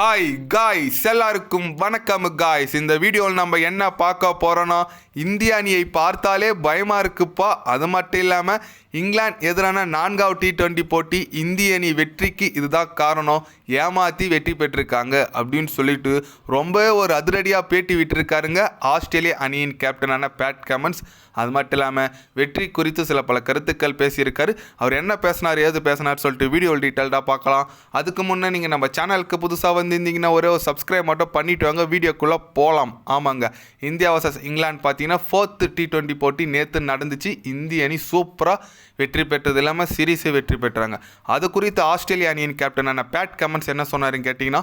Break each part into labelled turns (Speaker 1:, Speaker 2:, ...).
Speaker 1: Hi guys எல்லாருக்கும் வணக்கம் guys இந்த வீடியோவில் நம்ம என்ன பார்க்க போகிறோன்னா இந்திய அணியை பார்த்தாலே பயமாக இருக்குப்பா. அது மட்டும் இல்லாமல் இங்கிலாந்து எதிரான நான்காவது டி டுவெண்ட்டி போட்டி இந்திய அணி வெற்றிக்கு இதுதான் காரணம். ஏமாற்றி வெற்றி பெற்றிருக்காங்க அப்படின்னு சொல்லிட்டு ரொம்பவே ஒரு அதிரடியாக பேட்டி விட்டிருக்காருங்க ஆஸ்திரேலிய அணியின் கேப்டனான பேட் கமன்ஸ் அது மட்டும் இல்லாமல் வெற்றி குறித்து சில பல கருத்துக்கள் பேசியிருக்காரு. அவர் என்ன பேசினார் ஏது பேசினார் சொல்லிட்டு வீடியோ டீட்டெயில்டாக பார்க்கலாம். அதுக்கு முன்னே நீங்கள் நம்ம சேனலுக்கு புதுசாக வந்திருந்தீங்கன்னா ஒரே ஒரு சப்ஸ்கிரைப் மட்டும் பண்ணிட்டு வாங்க. வீடியோக்குள்ளே போகலாம் ஆமாங்க. இந்தியா வர்சஸ் இங்கிலாந்து பார்த்தீங்கன்னா ஃபோர்த்து டி ட்வெண்ட்டி போட்டி நேற்று நடந்துச்சு. இந்திய அணி சூப்பராக வெற்றி பெற்றது இல்லாமல் சீரீஸை வெற்றி பெற்றாங்க. அது குறித்து ஆஸ்திரேலிய அணியின் கேப்டனான பேட் கமன்ஸ் என்ன சொன்னாருன்னு கேட்டிங்கன்னா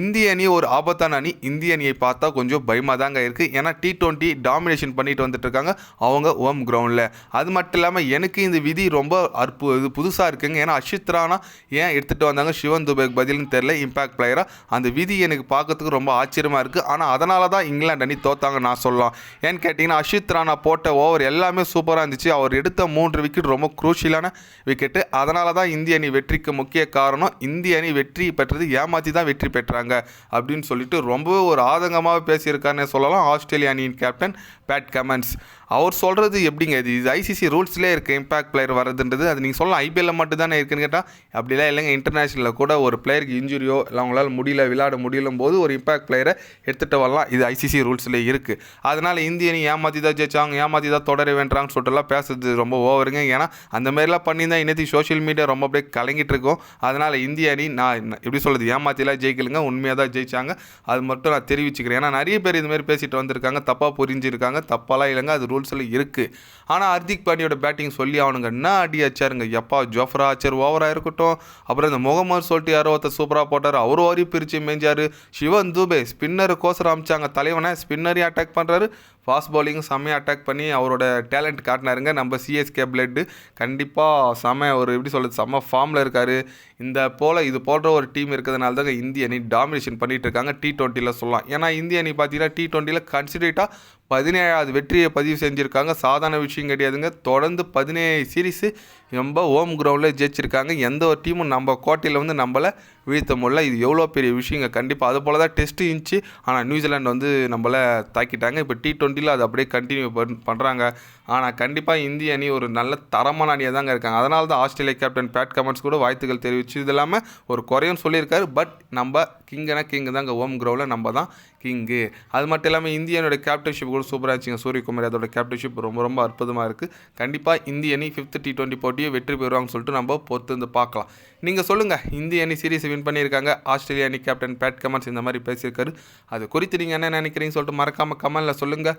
Speaker 1: இந்திய அணி ஒரு ஆபத்தான அணி. இந்திய அணியை பார்த்தா கொஞ்சம் பயமாக தாங்க இருக்குது ஏன்னா டி டுவெண்ட்டி டாமினேஷன் பண்ணிட்டு வந்துட்டு இருக்காங்க. அவங்க ஹோம் கிரவுண்டில் அது மட்டும் இல்லாமல் எனக்கு இந்த விதி ரொம்ப அற்பு இது புதுசாக இருக்குங்க. ஏன்னா அஷித் ராணா ஏன் எடுத்துகிட்டு வந்தாங்க? சிவன் துபேக் பதில்னு தெரில இம்பாக்ட் பிளேயராக அந்த விதி எனக்கு பார்க்கறதுக்கு ரொம்ப ஆச்சரியமாக இருக்குது ஆனால் அதனால தான் இங்கிலாந்து அணி தோத்தாங்க நான் சொல்லலாம். ஏன்னு கேட்டிங்கன்னா அஷித் ராணா போட்ட ஓவர் எல்லாமே சூப்பராக இருந்துச்சு. அவர் எடுத்த மூன்று விக்கெட் ரொம்ப குரூஷியலான விக்கெட்டு அதனால தான் இந்திய அணி வெற்றிக்கு முக்கிய காரணம் இந்திய அணி வெற்றி பெற்றது ஏமாற்றி தான் வெற்றி பெற்றாங்க அப்படின்னு சொல்லிட்டு ரொம்பவே ஒரு ஆதங்கமாக பேசியிருக்காருன்னு சொல்லலாம். ஆஸ்திரேலிய அணியின் கேப்டன் பேட் கமன்ஸ் அவர் சொல்கிறது எப்படிங்க? இது இது ஐசிசி ரூல்ஸ்லேயே இருக்குது இம்பாக்ட் பிளேயர் வர்றதுன்றது. அது நீங்கள் சொல்லலாம் ஐபிஎல்ல மட்டும் தானே இருக்குன்னு கேட்டால் அப்படிலாம் இல்லைங்க. இன்டர்நேஷனலில் கூட ஒரு பிளேயருக்கு இன்ஜுரியோ இல்லை அவங்களால் முடியும் முடியல விளையாட முடியலும் போது ஒரு இம்பாக்ட் பிளேயரை எடுத்துகிட்டு வரலாம். இது ஐசிசி ரூல்ஸ்லேயே இருக்குது அதனால் இந்திய அணி ஏமாற்றி தான் ஜெயிச்சாங்க ஏமாற்றி தான் தொடர வேண்டாங்கன்னு சொல்லிட்டுலாம் பேசுறது ரொம்ப ஓவருங்க. ஏன்னா அந்த மாதிரிலாம் பண்ணியிருந்தால் தான் இன்னைக்கு சோஷியல் மீடியா ரொம்ப அப்படியே கலங்கிட்டு இருக்கும். அதனால் இந்திய அணி நான் என்ன- எப்படி சொல்கிறது ஏமாற்றிலாம் ஜெயிக்கலுங்க உண்மையாக தான் ஜெயிச்சாங்க. அது மட்டும் நான் தெரிவிச்சுக்கிறேன். ஏன்னா நிறைய பேர் இதுமாரி பேசிகிட்டு பேசிட்டு வந்திருக்காங்க தப்பாக புரிஞ்சிருக்காங்க தப்பாலாம் இல்லைங்க அது ரூல்ஸில் இருக்குது ஆனால் ஹர்திக் பாண்டியோட பேட்டிங் சொல்லி அவனுங்க என்ன அடி அச்சாருங்க எப்பா ஜோஃப்ரா ஆச்சர் ஓவராக இருக்கட்டும். அப்புறம் இந்த முகமது சொல்லிட்டு யாரோ ஒருத்தர் சூப்பராக போட்டார் அவர் ஓரி பிரித்து மேஞ்சார் சிவன் தூபே ஸ்பின்னர் கோசரம் அமிச்சாங்க தலைவனை. ஸ்பின்னரையும் அட்டாக் பண்ணுறாரு ஃபாஸ்ட் பவுலிங் செம்மையாக அட்டாக் பண்ணி அவரோட டேலண்ட் காட்டினாருங்க. நம்ம சிஎஸ்கே பிளட்டு கண்டிப்பாக செம்ம ஒரு எப்படி சொல்கிறது செம்ம ஃபார்மில் இருக்கார். இந்த போல் இது போன்ற ஒரு டீம் இருக்கிறதுனால தாங்க இந்திய அணி டாமினேஷன் பண்ணிகிட்டு இருக்காங்க. டி டுவெண்ட்டியில் சொல்லலாம். ஏன்னா இந்திய அணி பார்த்தீங்கன்னா டி டுவெண்ட்டியில் கன்சிடரேட்டாக பதினேழாவது வெற்றியை பதிவு செஞ்சுருக்காங்க. சாதாரண விஷயம் கிடையாதுங்க. தொடர்ந்து பதினேழு சீரீஸு ரொம்ப ஹோம் கிரவுண்டில் ஜெயிச்சிருக்காங்க. எந்த ஒரு டீமும் நம்ம கோட்டையில் வந்து நம்மளை வீழ்த்த முடியல. இது எவ்வளோ பெரிய விஷயங்க. கண்டிப்பாக அது போல் தான் டெஸ்ட்டு இருந்துச்சு ஆனால் நியூசிலாண்டு வந்து நம்மளை தாக்கிட்டாங்க. இப்போ டி டுவெண்ட்டியில் அது அப்படியே கண்டினியூ பண் பண்ணுறாங்க ஆனால் கண்டிப்பாக இந்திய அணி ஒரு நல்ல தரமான அணியாக தாங்க இருக்காங்க. அதனால தான் ஆஸ்திரேலியா கேப்டன் பேட் கமெண்ட்ஸ் கூட வாழ்த்துக்கள் தெரிவிச்சு இது இல்லாமல் ஒரு குறையும் சொல்லியிருக்காரு. பட் நம்ம கிங்குனா கிங் தாங்க. ஓம் க்ரௌவில் நம்ம தான் கிங்கு அது மட்டும் இல்லாமல் இந்தியனோட கேப்டன்ஷிப் கூட சூப்பராக இருந்துச்சுங்க. சூரியகுமார் அதோட கேப்டன்ஷிப் ரொம்ப ரொம்ப அற்புதமாக இருக்குது கண்டிப்பாக இந்திய அணி ஃபிஃப்த் டி டுவெண்ட்டி போட்டியை வெற்றி பெறுவாங்கன்னு சொல்லிட்டு நம்ம பொறுத்து வந்து பார்க்கலாம். நீங்கள் சொல்லுங்கள் இந்திய அணி சீரீஸ் வின் பண்ணியிருக்காங்க. ஆஸ்திரேலியா அணி கேப்டன் பேட் கமெண்ட்ஸ் இந்த மாதிரி பேசியிருக்காரு. அது குறித்து நீங்கள் என்ன நினைக்கிறீங்கன்னு சொல்லிட்டு மறக்காமல் கமெண்டில் சொல்லுங்கள்